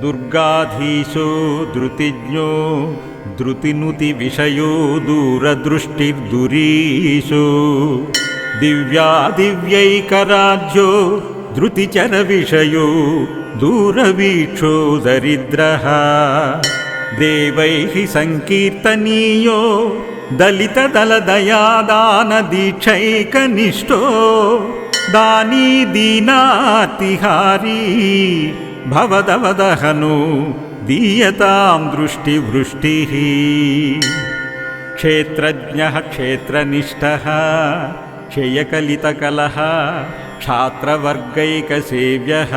दुर्गाधीशो धृतिज्ञो धृतिनुतिविषयो दूरदृष्टिर्दुरीशो। दिव्यादिव्यैकराज्यो धृतिचरविषयो दूरवीक्षो दरिद्रः। देवैः सङ्कीर्तनीयो दलितदलदयादानदीक्षैकनिष्ठो। दानी दीनातिहारी भवदवदहनो दीयतां दृष्टिवृष्टिः। क्षेत्रज्ञः क्षेत्रनिष्ठः क्षयकलितकलः क्षात्रवर्गैकसेव्यः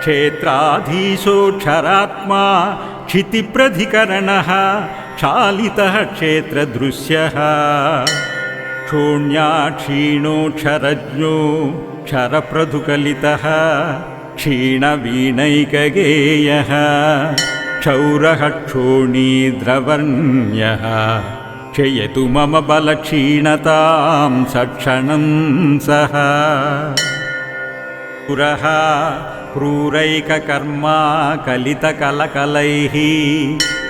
क्षेत्राधीशोऽक्षरात्मा क्षितिप्रधिकरणः क्षालितः क्षेत्रदृश्यः। क्षोण्याक्षीणोऽक्षरज्ञो क्षरप्रधुकलितः क्षीणवीणैकगेयः क्षौरः क्षोणीद्रवर्ण्यः क्षयतु मम बलक्षीणतां सक्षणं सः। पुरः क्रूरैककर्मा कलितकलकलैः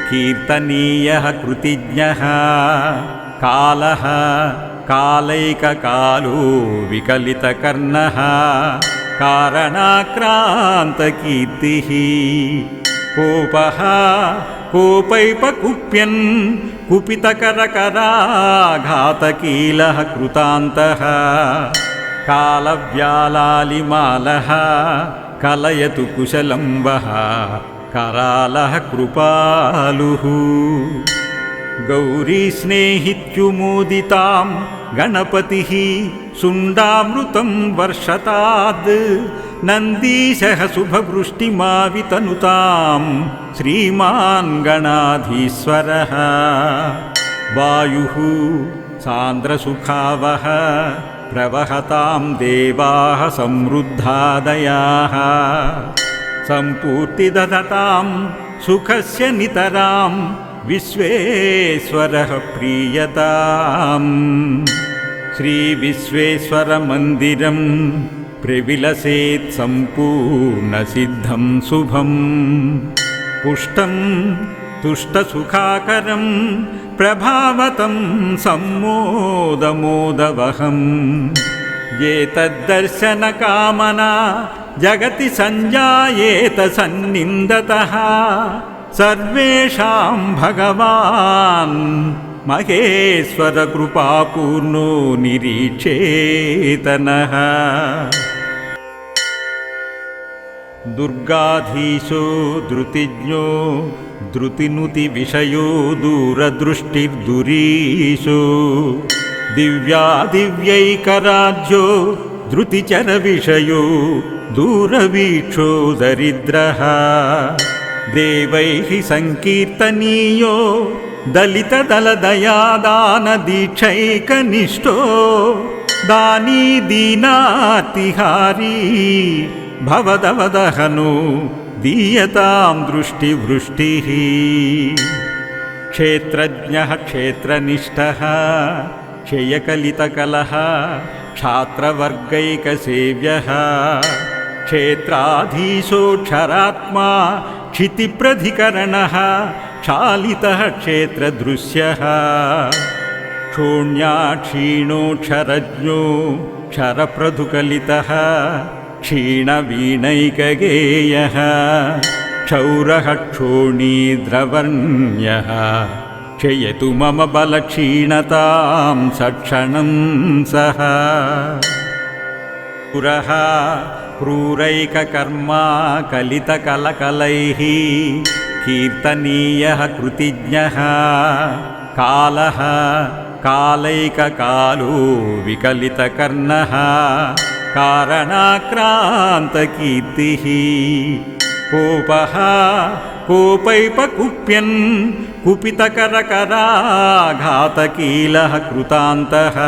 कीर्तनीयः कृतिज्ञः। कालः कालैककालो विकलितकर्णः कारणाक्रान्तकीर्तिः कोपः कोपैपकुप्यन् कुपितकरकराघातकीलः कृतान्तः कालव्यालालिमालः कलयतु कुशलं वः करालः कृपालुः गौरीस्नेहित्युमोदितां गणपतिः सुण्डामृतं वर्षताद् नन्दीशः शुभवृष्टिमावितनुतां श्रीमान् गणाधीश्वरः। वायुः सान्द्रसुखावः प्रवहतां देवाः समृद्धादयाः। सम्पूर्तिदधतां सुखस्य नितरां विश्वेश्वरः प्रीयताम् श्रीविश्वेश्वरमन्दिरं प्रविलसेत् सम्पूर्णसिद्धं शुभं। पुष्टं तुष्टसुखाकरं प्रभावतं सम्मोदमोदवहम् एतद्दर्शनकामना जगति सञ्जायेत सन्निन्दतः। सर्वेषां भगवान् महेश्वरकृपापूर्णो निरीक्षेतनः। दुर्गाधीशो धृतिज्ञो धृतिनुतिविषयो दूरदृष्टिर्दुरीशो दिव्यादिव्यैकराज्यो धृतिचरविषयो दूरवीक्षो दरिद्रः। देवैः सङ्कीर्तनीयो दलितदलदयादानदीक्षैकनिष्ठो दानी दीनातिहारी भवदवदहनो दीयतां दृष्टिवृष्टिः क्षेत्रज्ञः क्षेत्रनिष्ठः क्षयकलितकलः क्षात्रवर्गैकसेव्यः क्षेत्राधीशोऽक्षरात्मा क्षितिप्रधिकरणः क्षालितः क्षेत्रदृश्यः क्षोण्याक्षीणोऽक्षरज्ञो क्षरप्रधुकलितः क्षीणवीणैकगेयः क्षौरः क्षोणीद्रवर्ण्यः क्षयतु मम बलक्षीणतां सक्षणं सः। पुरः क्रूरैककर्मा कलितकलकलैः कीर्तनीयः कृतिज्ञः कालः कालैककालो विकलितकर्णः कारणाक्रान्तकीर्तिः कोपः कोपैपकुप्यन् कुपितकरकराघातकीलः कृतान्तः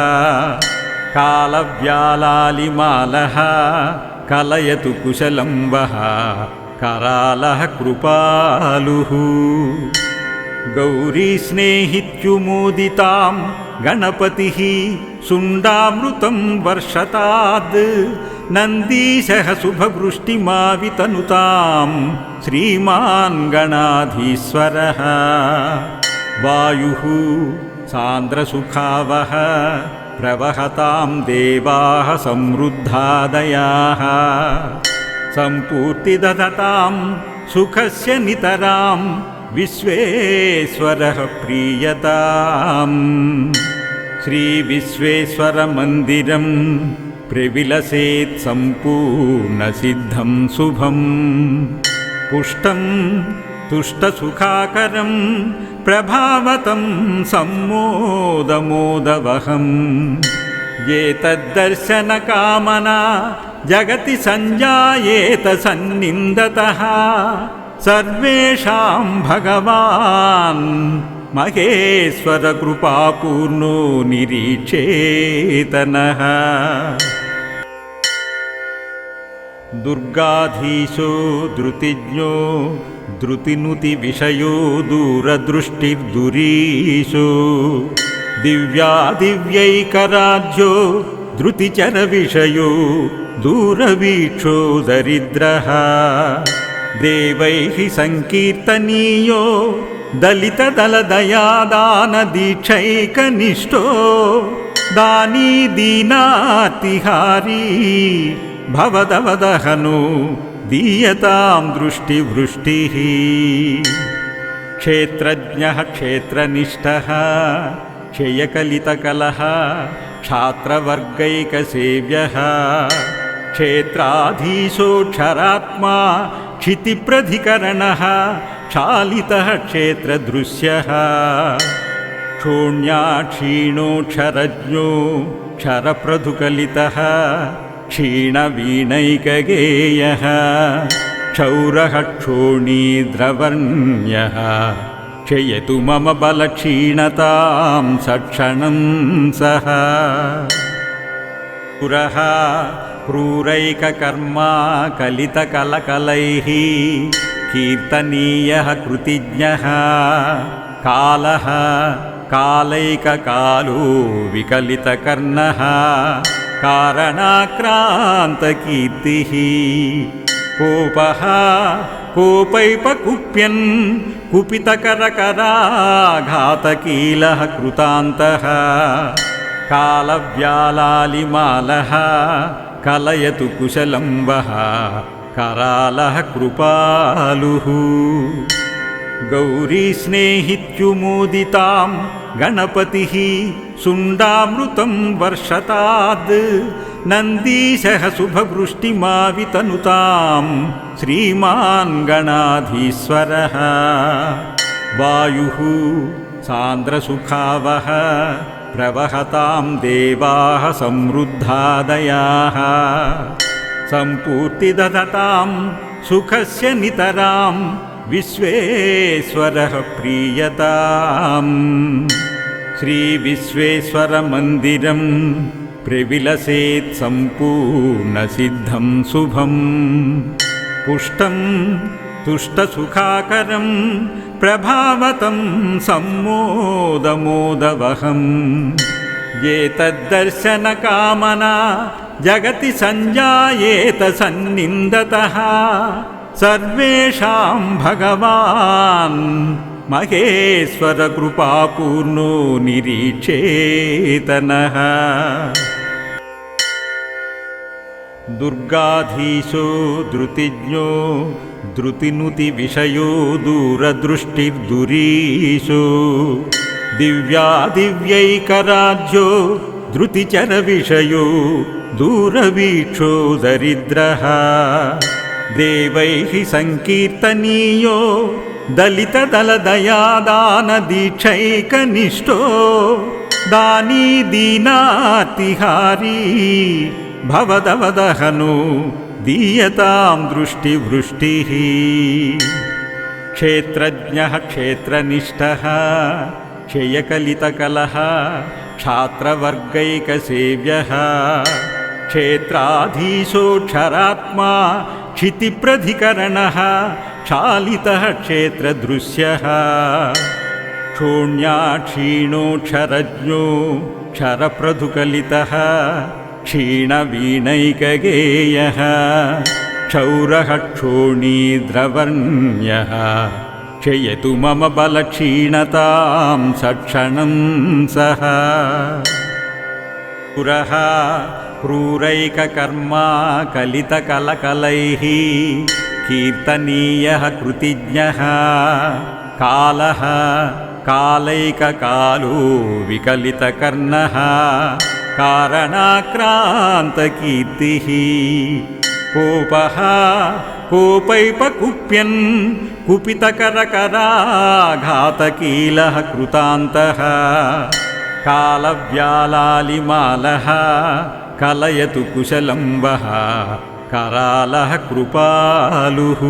कालव्यालालिमालः कलयतु कुशलं वः करालः कृपालुः। गौरीस्नेहित्युमोदितां गणपतिः सुण्डामृतं वर्षताद्। नन्दीशः शुभवृष्टिमावितनुतां श्रीमान् गणाधीश्वरः। वायुः सान्द्रसुखावः प्रवहतां देवाः समृद्धादयाः सम्पूर्तिदधतां सुखस्य नितरां विश्वेश्वरः प्रीयताम्। श्रीविश्वेश्वरमन्दिरं प्रविलसेत् सम्पूर्णसिद्धं शुभम्। पुष्टं तुष्टसुखाकरं प्रभावतं सम्मोदमोदवहम्। एतद्दर्शनकामना जगति सञ्जायेत सन्निन्दतः। सर्वेषां भगवान् महेश्वरकृपापूर्णो निरीक्षेतनः। दुर्गाधीशो धृतिज्ञो धृतिनुतिविषयो दूरदृष्टिर्दुरीशो दिव्यादिव्यैकराज्यो धृतिचरविषयो दूरवीक्षो दरिद्रः। देवैः सङ्कीर्तनीयो दलितदलदयादानदीक्षैकनिष्ठो। दानी दीनातिहारी भवदवदहनो दीयतां दृष्टिवृष्टिः। क्षेत्रज्ञः क्षेत्रनिष्ठः क्षयकलितकलः क्षात्रवर्गैकसेव्यः क्षेत्राधीशोऽक्षरात्मा क्षितिप्रधिकरणः क्षालितः क्षेत्रदृश्यः। क्षोण्याक्षीणोऽक्षरज्ञो क्षरप्रधुकलितः क्षीणवीणैकगेयः क्षौरः क्षोणीद्रवर्ण्यः क्षयतु मम बलक्षीणतां सक्षणं सः। पुरः क्रूरैककर्मा कलितकलकलैः कीर्तनीयः कृतिज्ञः कालः कालैककालो विकलितकर्णः कारणाक्रान्तकीर्तिः। कोपः कोपैपकुप्यन् कुपितकरकराघातकीलः कृतान्तः। कालव्यालालिमालः कलयतु कुशलं वः करालः कृपालुः गौरीस्नेहित्युमोदितां गणपतिः सुण्डामृतं वर्षताद् नन्दीशः शुभवृष्टिमावितनुतां श्रीमान् गणाधीश्वरः वायुः सान्द्रसुखावः प्रवहतां देवाः समृद्धादयाः। सम्पूर्तिदधतां सुखस्य नितरां विश्वेश्वरः प्रीयताम्। श्रीविश्वेश्वरमन्दिरं प्रविलसेत् सम्पूर्णसिद्धं शुभम्। पुष्टं तुष्टसुखाकरं प्रभावतं सम्मोदमोदवहम् एतद्दर्शनकामना जगति सञ्जायेत सन्निन्दतः सर्वेषां भगवान् महेश्वरकृपापूर्णो निरीक्षेतनः दुर्गाधीशो धृतिज्ञो धृतिनुतिविषयो दूरदृष्टिर्दुरीशो दिव्यादिव्यैकराज्यो धृतिचरविषयो दूरवीक्षो दरिद्रः देवैः सङ्कीर्तनीयो दलितदलदयादानदीक्षैकनिष्ठो दानी दीनातिहारी भवदवदहनो दीयतां दृष्टिवृष्टिः। क्षेत्रज्ञः क्षेत्रनिष्ठः क्षयकलितकलः क्षात्रवर्गैकसेव्यः क्षेत्राधीशोऽक्षरात्मा क्षितिप्रधिकरणः क्षालितः क्षेत्रदृश्यः। क्षोण्याक्षीणोऽक्षरज्ञो क्षरप्रधुकलितः क्षीणवीणैकगेयः क्षौरः क्षोणीद्रवर्ण्यः क्षयतु मम बलक्षीणतां सक्षणं सः। पुरः क्रूरैककर्मा कलितकलकलैः कीर्तनीयः कृतिज्ञः। कालः कालैककालो विकलितकर्णः कारणाक्रान्तकीर्तिः कोपः कोपैपकुप्यन् कुपितकरकराघातकीलः कृतान्तः कालव्यालालिमालः कलयतु कुशलं वः करालः कृपालुः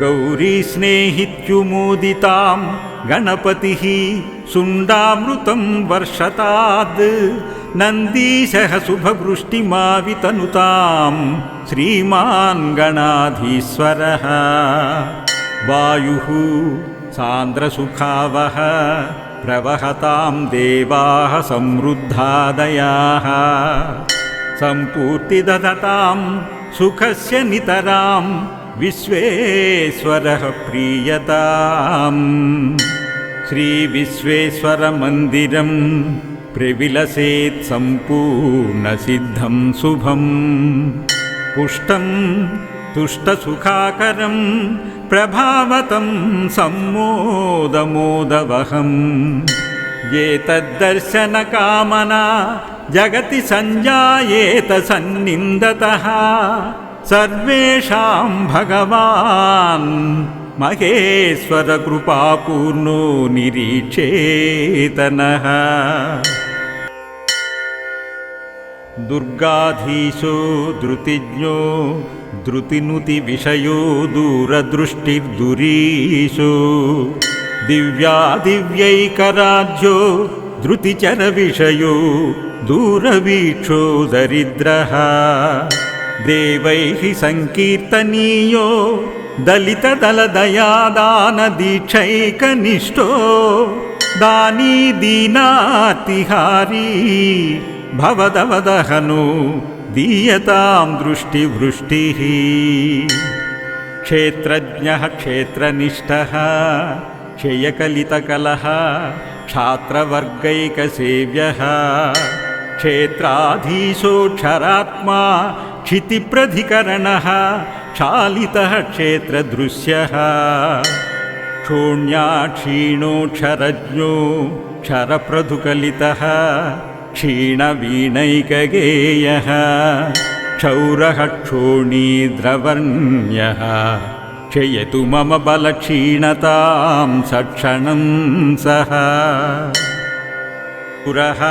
गौरीस्नेहित्युमोदितां गणपतिः सुण्डामृतं वर्षताद् नन्दीशः शुभवृष्टिमावितनुतां श्रीमान् गणाधीश्वरः। वायुः सान्द्रसुखावः प्रवहतां देवाः समृद्धादयाः। सम्पूर्तिदधतां सुखस्य नितरां विश्वेश्वरः प्रीयताम्। श्रीविश्वेश्वरमन्दिरं प्रविलसेत् सम्पूर्णसिद्धं शुभम्। पुष्टं तुष्टसुखाकरं प्रभावतं सम्मोदमोदवहम्। एतद्दर्शनकामना जगति सञ्जायेत सन्निन्दतः सर्वेषां भगवान् महेश्वरकृपापूर्णो निरीक्षेतनः। दुर्गाधीशो धृतिज्ञो धृतिनुतिविषयो दूरदृष्टिर्दुरीशो दिव्यादिव्यैकराज्यो धृतिचरविषयो दूरवीक्षो दरिद्रः देवैः सङ्कीर्तनीयो दलितदलदयादानदीक्षैकनिष्ठो दानी दीनातिहारी भवदवदहनो दीयतां दृष्टिवृष्टिः क्षेत्रज्ञः क्षेत्रनिष्ठः क्षयकलितकलः क्षात्रवर्गैकसेव्यः क्षेत्राधीशोऽक्षरात्मा क्षितिप्रधिकरणः क्षालितः क्षेत्रदृश्यः क्षोण्याक्षीणोऽक्षरज्ञो क्षरप्रधुकलितः क्षीणवीणैकगेयः। क्षौरः क्षोणीद्रवर्ण्यः क्षयतु मम बलक्षीणतां सक्षणं सः। पुरः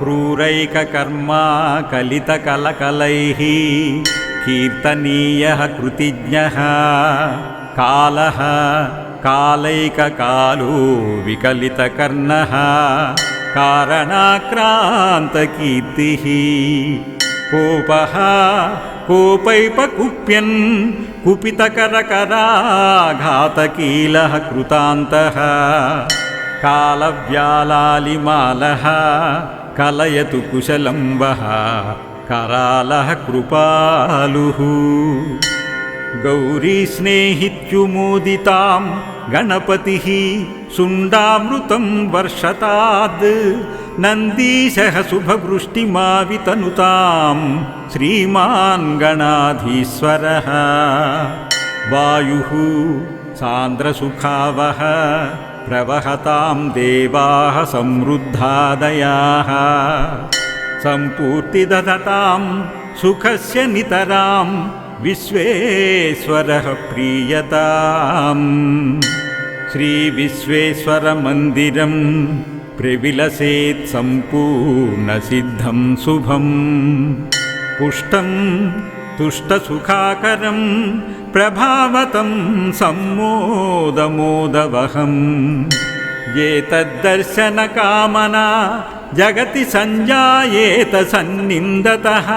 क्रूरैककर्मा कलितकलकलैः कीर्तनीयः कृतिज्ञः कालः कालैककालो विकलितकर्णः कारणाक्रान्तकीर्तिः। कोपः कोपैपकुप्यन् कुपितकरकराघातकीलः कृतान्तः। कालव्यालालिमालः कलयतु कुशलं वः करालः कृपालुः गौरीस्नेहित्युमोदितां गणपतिः सुण्डामृतं वर्षताद् नन्दीशः शुभवृष्टिमावितनुतां श्रीमान् गणाधीश्वरः वायुः सान्द्रसुखावः प्रवहतां देवाः समृद्धादयाः सम्पूर्तिदधतां सुखस्य नितरां विश्वेश्वरः प्रीयताम्। श्रीविश्वेश्वरमन्दिरं प्रविलसेत् सम्पूर्णसिद्धं शुभम्। पुष्टं तुष्टसुखाकरं प्रभावतं सम्मोदमोदवहम् एतद्दर्शनकामना जगति सञ्जायेत सन्निन्दतः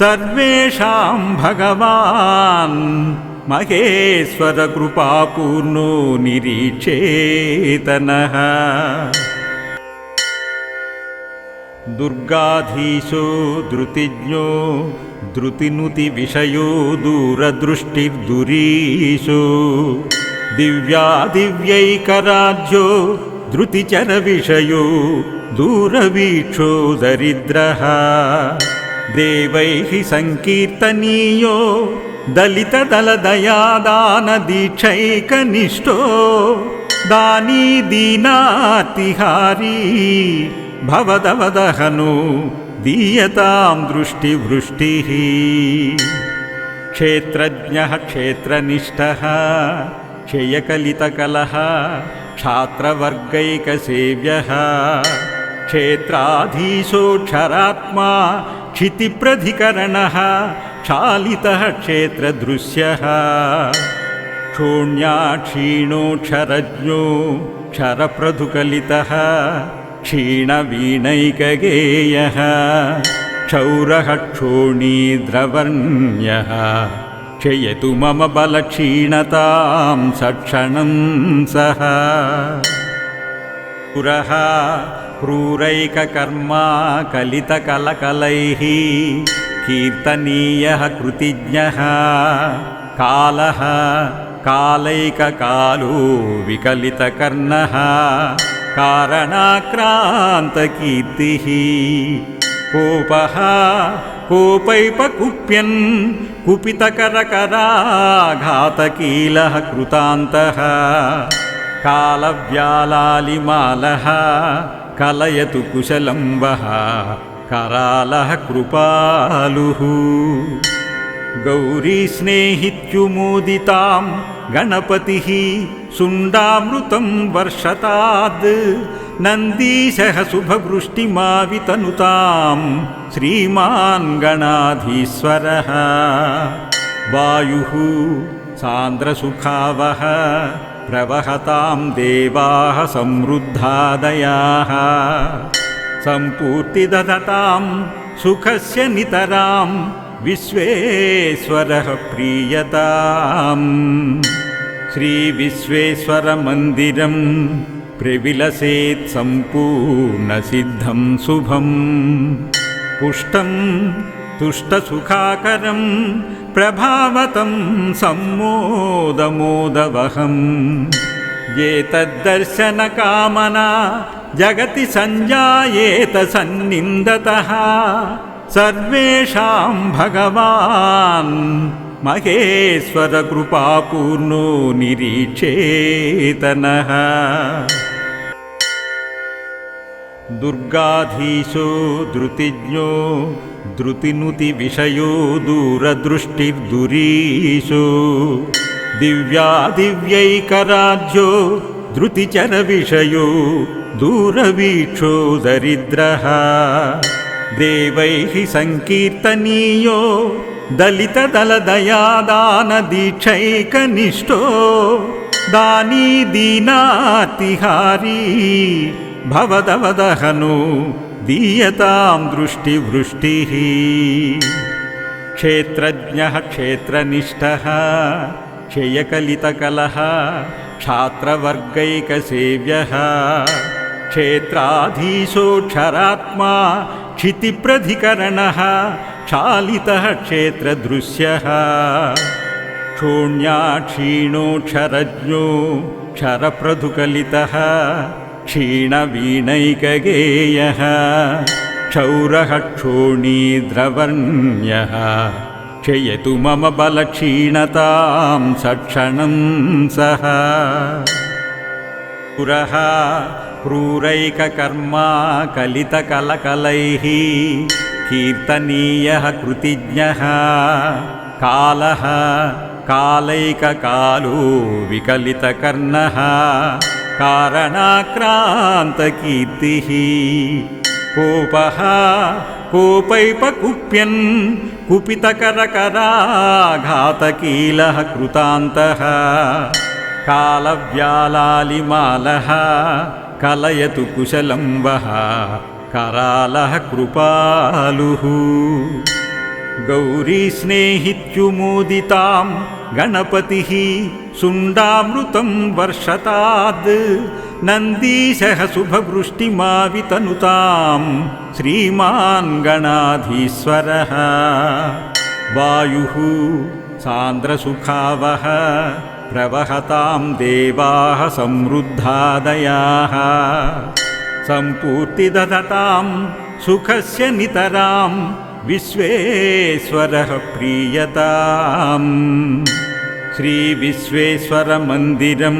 सर्वेषां भगवान् महेश्वरकृपापूर्णो निरीक्षेतनः दुर्गाधीशो धृतिज्ञो धृतिनुतिविषयो दूरदृष्टिर्दुरीशो। दिव्यादिव्यैकराज्यो धृतिचरविषयो दूरवीक्षो दरिद्रः। देवैः सङ्कीर्तनीयो दलितदलदयादानदीक्षैकनिष्ठो। दानी दीनातिहारी भवदवदहनो दीयतां दृष्टिवृष्टिः। क्षेत्रज्ञः क्षेत्रनिष्ठः क्षयकलितकलः क्षात्रवर्गैकसेव्यः क्षेत्राधीशोऽक्षरात्मा क्षितिप्रधिकरणः क्षालितः क्षेत्रदृश्यः। क्षोण्याक्षीणोऽक्षरज्ञो क्षरप्रधुकलितः क्षीणवीणैकगेयः क्षौरः क्षोणीद्रवर्ण्यः क्षयतु मम बलक्षीणतां सक्षणं सः। पुरः क्रूरैककर्मा कलितकलकलैः कीर्तनीयः कृतिज्ञः। कालः कालैककालो विकलितकर्णः कारणाक्रान्तकीर्तिः कोपः कोपैपकुप्यन् कुपितकरकराघातकीलः कृतान्तः कालव्यालालिमालः कलयतु कुशलं वः करालः कृपालुः गौरीस्नेहित्युमोदितां गणपतिः सुण्डामृतं वर्षताद् नन्दीशः शुभवृष्टिमावितनुतां श्रीमान् गणाधीश्वरः। वायुः सान्द्रसुखावः प्रवहतां देवाः समृद्धादयाः। सम्पूर्तिदधतां सुखस्य नितरां विश्वेश्वरः प्रीयताम् श्रीविश्वेश्वरमन्दिरं प्रविलसेत् सम्पूर्णसिद्धं शुभम्। पुष्टं तुष्टसुखाकरं प्रभावतं सम्मोदमोदवहम्। एतद्दर्शनकामना जगति सञ्जायेत सन्निन्दतः। सर्वेषां भगवान् महेश्वरकृपापूर्णो निरीक्षेतनः। दुर्गाधीशो धृतिज्ञो धृतिनुतिविषयो दूरदृष्टिर्दुरीशो दिव्यादिव्यैकराज्यो धृतिचरविषयो दूरवीक्षो दरिद्रः। देवैः सङ्कीर्तनीयो दलितदलदयादानदीक्षैकनिष्ठो दानी दीनातिहारी भवदवदहनो दीयतां दृष्टिवृष्टिः क्षेत्रज्ञः क्षेत्रनिष्ठः क्षयकलितकलः क्षात्रवर्गैकसेव्यः क्षेत्राधीशोऽक्षरात्मा क्षितिप्रधिकरणः क्षालितः क्षेत्रदृश्यः क्षोण्याक्षीणोऽक्षरज्ञो क्षरप्रधुकलितः क्षीणवीणैकगेयः क्षौरः क्षोणीद्रवर्ण्यः क्षयतु मम बलक्षीणतां सक्षणं सः। पुरः क्रूरैककर्मा कलितकलकलैः कीर्तनीयः कृतिज्ञः कालः कालैककालो विकलितकर्णः कारणाक्रान्तकीर्तिः कोपः कोपैपकुप्यन् कुपितकरकराघातकीलः कृतान्तः कालव्यालालिमालः कलयतु कुशलं वः करालः कृपालुः। गौरीस्नेहित्युमोदितां गणपतिः सुण्डामृतं वर्षताद्। नन्दीशः शुभवृष्टिमावितनुतां श्रीमान् गणाधीश्वरः। वायुः सान्द्रसुखावः प्रवहतां देवाः समृद्धादयाः सम्पूर्तिदधतां सुखस्य नितरां विश्वेश्वरः प्रीयताम्। श्रीविश्वेश्वरमन्दिरं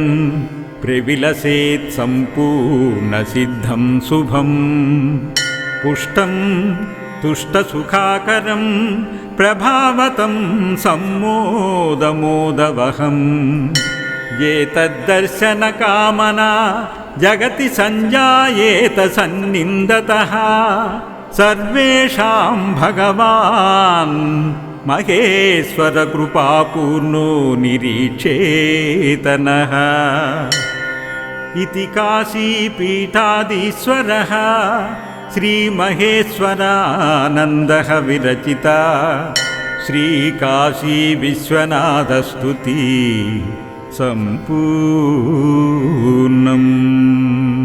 प्रविलसेत् सम्पूर्णसिद्धं शुभम्। पुष्टं तुष्टसुखाकरं प्रभावतं सम्मोदमोदवहम्। एतद्दर्शनकामना जगति सञ्जायेत सन्निन्दतः। सर्वेषां भगवान् महेश्वरकृपापूर्णो निरीक्षेतनः। इति काशीपीठाधीश्वरः श्रीमहेश्वरानन्दः विरचिता। श्रीकाशीविश्वनाथस्तुति सम्पूर्णम्।